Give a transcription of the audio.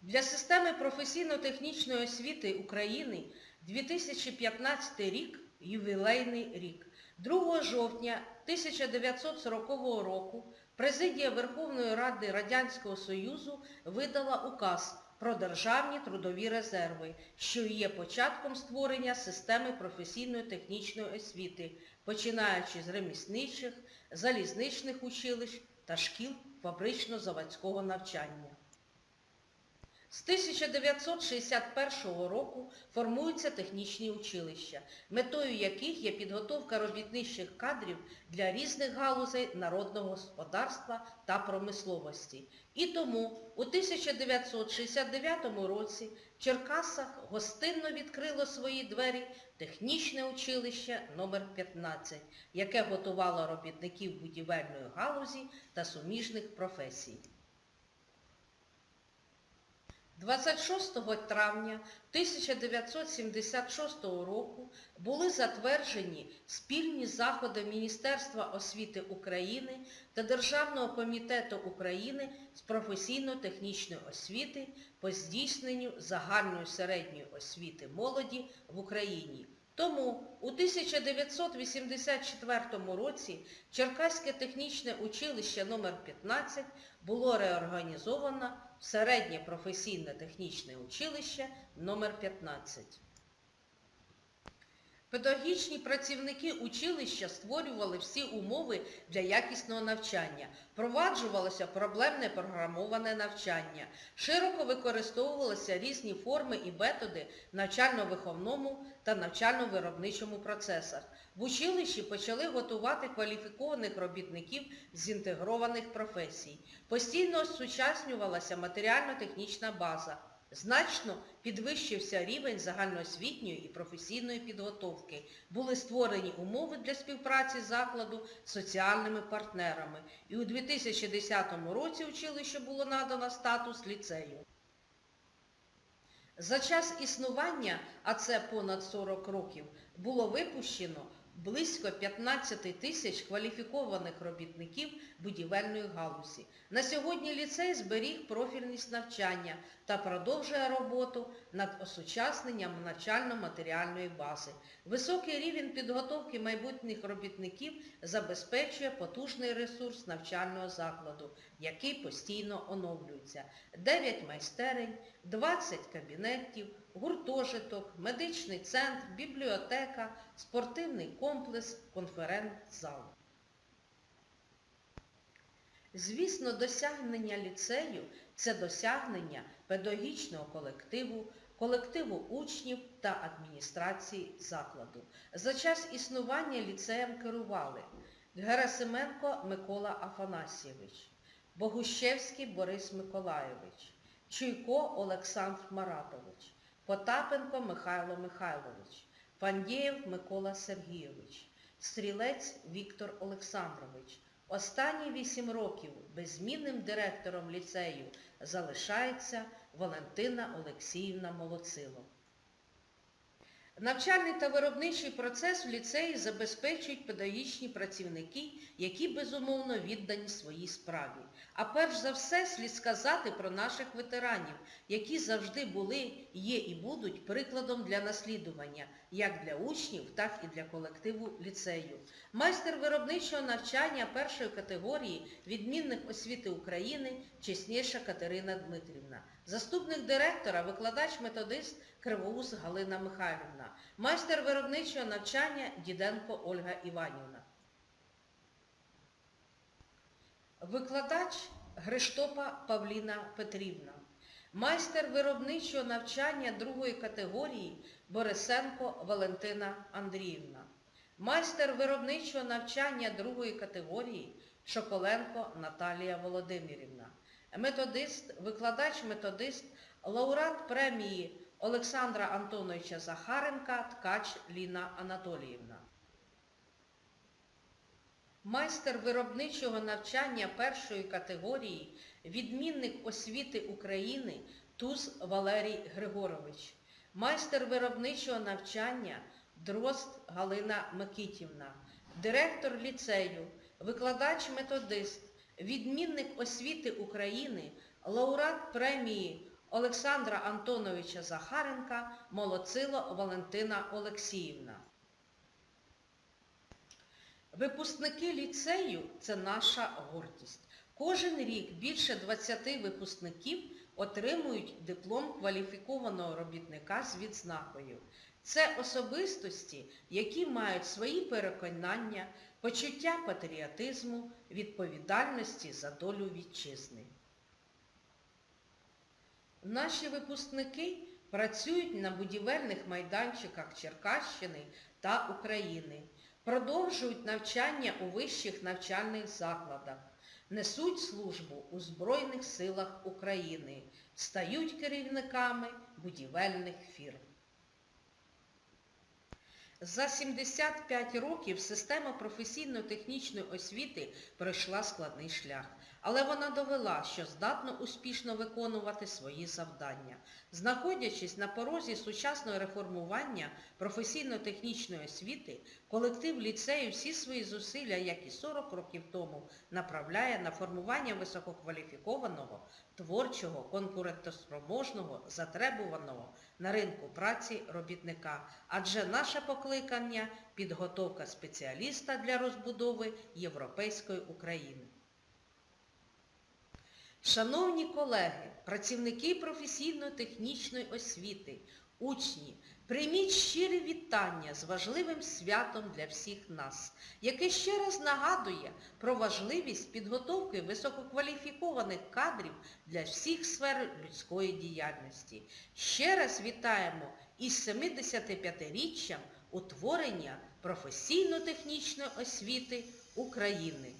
Для системи професійно-технічної освіти України 2015 рік ювілейний рік. 2 жовтня 1940 року Президія Верховної Ради Радянського Союзу видала указ про державні трудові резерви, що є початком створення системи професійної технічної освіти, починаючи з ремісничих, залізничних училищ та шкіл фабрично-заводського навчання. З 1961 року формуються технічні училища, метою яких є підготовка робітничих кадрів для різних галузей народного господарства та промисловості. І тому у 1969 році в Черкасах гостинно відкрило свої двері технічне училище номер 15 яке готувало робітників будівельної галузі та суміжних професій. 26 травня 1976 року були затверджені спільні заходи Міністерства освіти України та Державного комітету України з професійно-технічної освіти по здійсненню загальної середньої освіти молоді в Україні. Тому у 1984 році Черкаське технічне училище номер 15 було реорганізовано середнє професійне технічне училище номер 15. Педагогічні працівники училища створювали всі умови для якісного навчання, впроваджувалося проблемне програмоване навчання, широко використовувалися різні форми і методи в навчально-виховному та навчально-виробничому процесах. В училищі почали готувати кваліфікованих робітників з інтегрованих професій. Постійно осучаснювалася матеріально-технічна база. Значно підвищився рівень загальноосвітньої і професійної підготовки. Були створені умови для співпраці закладу з соціальними партнерами. І у 2010 році училище було надано статус ліцею. За час існування, а це понад 40 років, було випущено близько 15 тисяч кваліфікованих робітників будівельної галузі. На сьогодні ліцей зберіг профільність навчання та продовжує роботу над осучасненням навчально-матеріальної бази. Високий рівень підготовки майбутніх робітників забезпечує потужний ресурс навчального закладу, який постійно оновлюється. 9 майстерень, 20 кабінетів, гуртожиток, медичний центр, бібліотека, спортивний комплекс, конференц-зал. Звісно, досягнення ліцею – це досягнення педагогічного колективу, колективу учнів та адміністрації закладу. За час існування ліцеєм керували Герасименко Микола Афанасьєвич, Богущевський Борис Миколайович, Чуйко Олександр Маратович, Потапенко Михайло Михайлович, Фандєєв Микола Сергійович, Стрілець Віктор Олександрович. Останні вісім років беззмінним директором ліцею залишається Валентина Олексіївна Молоцило. Навчальний та виробничий процес в ліцеї забезпечують педагогічні працівники, які безумовно віддані своїй справі. А перш за все слід сказати про наших ветеранів, які завжди були, є і будуть прикладом для наслідування, як для учнів, так і для колективу ліцею. Майстер виробничого навчання першої категорії, відмінник освіти України, чесніша Катерина Дмитрівна. Заступник директора, викладач-методист Кривоус Галина Михайлівна. Майстер виробничого навчання Діденко Ольга Іванівна. Викладач Гриштопа Павліна Петрівна. Майстер виробничого навчання другої категорії Борисенко Валентина Андріївна. Майстер виробничого навчання другої категорії Шоколенко Наталія Володимирівна. Методист, викладач-методист, лауреат премії Олександра Антоновича Захаренка Ткач Ліна Анатоліївна. Майстер виробничого навчання першої категорії, відмінник освіти України Туз Валерій Григорович. Майстер виробничого навчання Дрозд Галина Микитівна. Директор ліцею, викладач-методист, відмінник освіти України, лауреат премії Олександра Антоновича Захаренка, Молоцило Валентина Олексіївна. Випускники ліцею це наша гордість. Кожен рік більше 20 випускників отримують диплом кваліфікованого робітника з відзнакою. Це особистості, які мають свої переконання, почуття патріотизму, відповідальності за долю вітчизни. Наші випускники працюють на будівельних майданчиках Черкащини та України, продовжують навчання у вищих навчальних закладах, несуть службу у Збройних силах України, стають керівниками будівельних фірм. За 75 років система професійно-технічної освіти пройшла складний шлях, але вона довела, що здатна успішно виконувати свої завдання. Знаходячись на порозі сучасного реформування професійно-технічної освіти, колектив ліцею всі свої зусилля, як і 40 років тому, направляє на формування висококваліфікованого, творчого, конкурентоспроможного, затребуваного на ринку праці робітника. Адже наше покликання – підготовка спеціаліста для розбудови Європейської України. Шановні колеги, працівники професійно-технічної освіти, учні, прийміть щирі вітання з важливим святом для всіх нас, яке ще раз нагадує про важливість підготовки висококваліфікованих кадрів для всіх сфер людської діяльності. Ще раз вітаємо із 75-річчям утворення професійно-технічної освіти України.